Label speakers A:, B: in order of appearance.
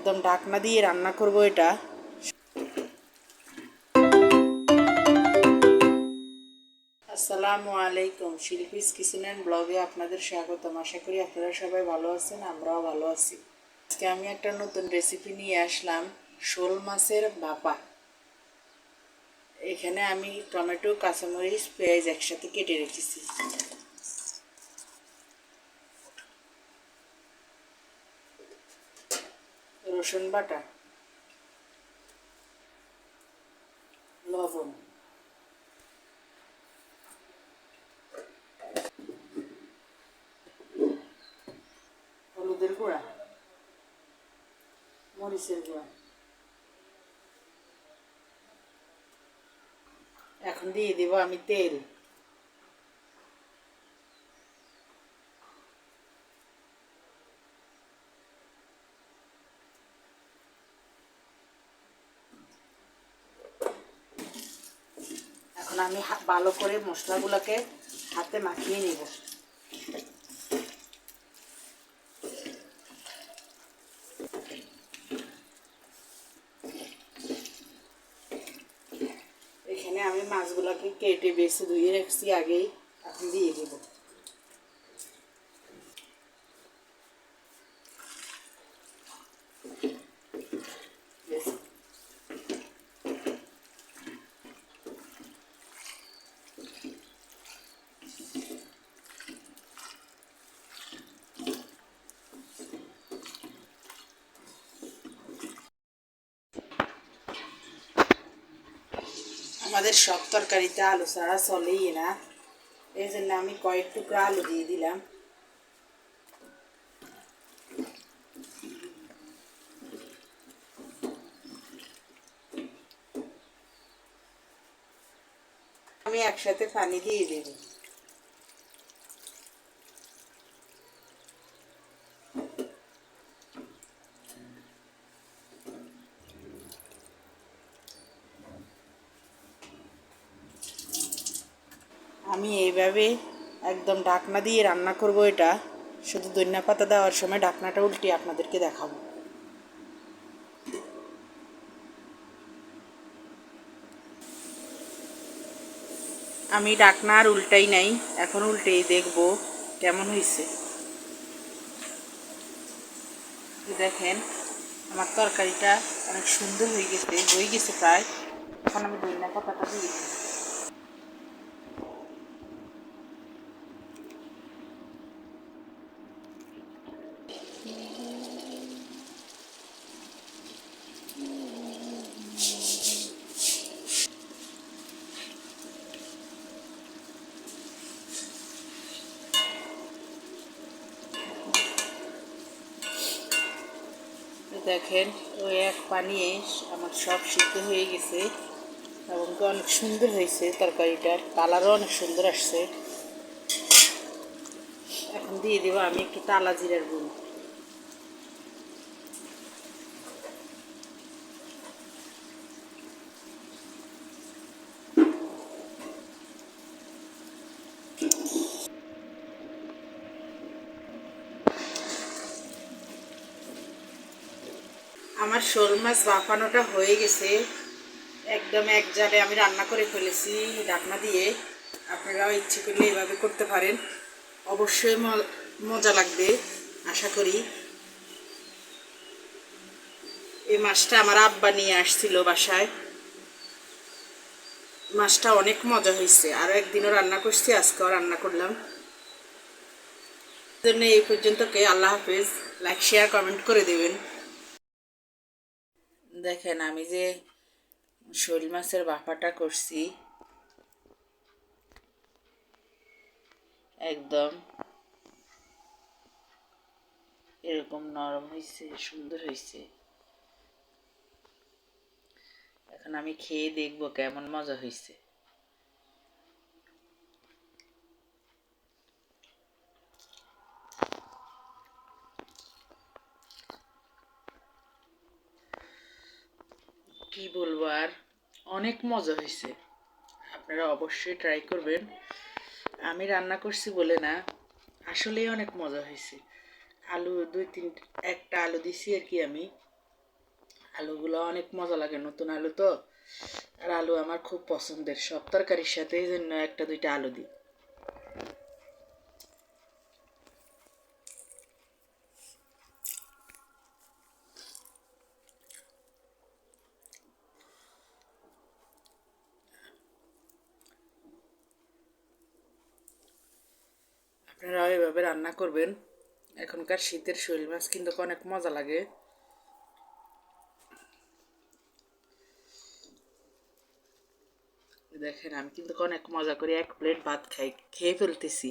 A: একদম ঢাকনা দিয়ে রান্না করব এটা। আসসালামু আলাইকুম, শিল্পীস কিচেন অ্যান্ড ব্লগে আপনাদের স্বাগতম। আশা করি আপনারা সবাই ভালো আছেন, আমরাও ভালো আছি। আজকে আমি একটা নতুন রেসিপি নিয়ে আসলাম, শোল মাছের ভাপা এখানে আমি টমেটো, কাঁচামরিচ, পেঁয়াজ একসাথে কেটে রেখেছি। রসুন বাটা লবণ হলুদের গুঁড়া মরিচের গুঁড়া। এখন দিয়ে দিব আমি তেল এখন আমি ভালো করে মশলাগুলোকে হাতে মাখিয়ে নিব। এখানে আমি মাছগুলোকে কেটে বেছে ধুয়ে রেখেছি আগেই, এখন দিয়ে দেবো। আমাদের সব তরকারিতে আলু ছাড়া চলেই না। এই জন্য আমি কয়েক টুকরা আলু দিয়ে দিলাম। আমি একসাথে পানি দিয়ে দেব। আমি এইভাবে একদম ঢাকনা দিয়ে রান্না করব এটা। শুধু ধনিয়া পাতা দেওয়ার সময় ঢাকনাটা উল্টে আপনাদেরকে দেখাবো। আমি ডাকনা আর উল্টাই নাই, এখন উল্টেই দেখব কেমন হয়েছে দেখেন, আমার তরকারিটা অনেক সুন্দর হয়ে গেছে হয়ে গেছে প্রায়। এখন আমি ধনিয়া পাতাটা দিয়ে দেখেন, ওই এক পানিয়ে আমার সব সিদ্ধ হয়ে গেছে এবং অনেক সুন্দর হয়েছে তরকারিটার কালারও অনেক সুন্দর আসছে। এখন দিয়ে দেবো আমি একটু তালা জিরার গুঁড়ো। আমার শোল মাছ বাফানোটা হয়ে গেছে। একদম এক জালে আমি রান্না করে ফেলেছি ঢাকনা দিয়ে। আপনারাও ইচ্ছে করলে এভাবে করতে পারেন। অবশ্যই মজা লাগবে, আশা করি। এই মাছটা আমার আব্বা নিয়ে আসছিল বাসায়। মাছটা অনেক মজা হয়েছে। আরও একদিনও রান্না করছি, আজকেও রান্না করলাম। জন্য এই পর্যন্তকে আল্লাহ হাফেজ। লাইক, শেয়ার, কমেন্ট করে দেবেন। দেখেন, আমি যে শোল মাছের বাফাটা করছি, একদম এরকম নরম হয়েছে সুন্দর হয়েছে এখন আমি খেয়ে দেখব কেমন মজা হয়েছে কি বলব আর? অনেক মজা হয়েছে আপনারা অবশ্যই ট্রাই করবেন। আমি রান্না করছি বলে না, আসলেই অনেক মজা হয়েছে আলু দুই তিন, একটা আলু দিছি আর কি আমি। আলুগুলো অনেক মজা লাগে, নতুন আলু তো। আর আলু আমার খুব পছন্দের। সব তরকারির সাথে এই জন্য একটা দুইটা আলু দিই। আপনারাও এভাবে রান্না করবেন। এখনকার শীতের শৈল মাছ কিন্তু অনেক মজা লাগে। দেখেন, আমি কিন্তু অনেক মজা করে এক প্লেট ভাত খাই, খেয়ে ফেলতেছি।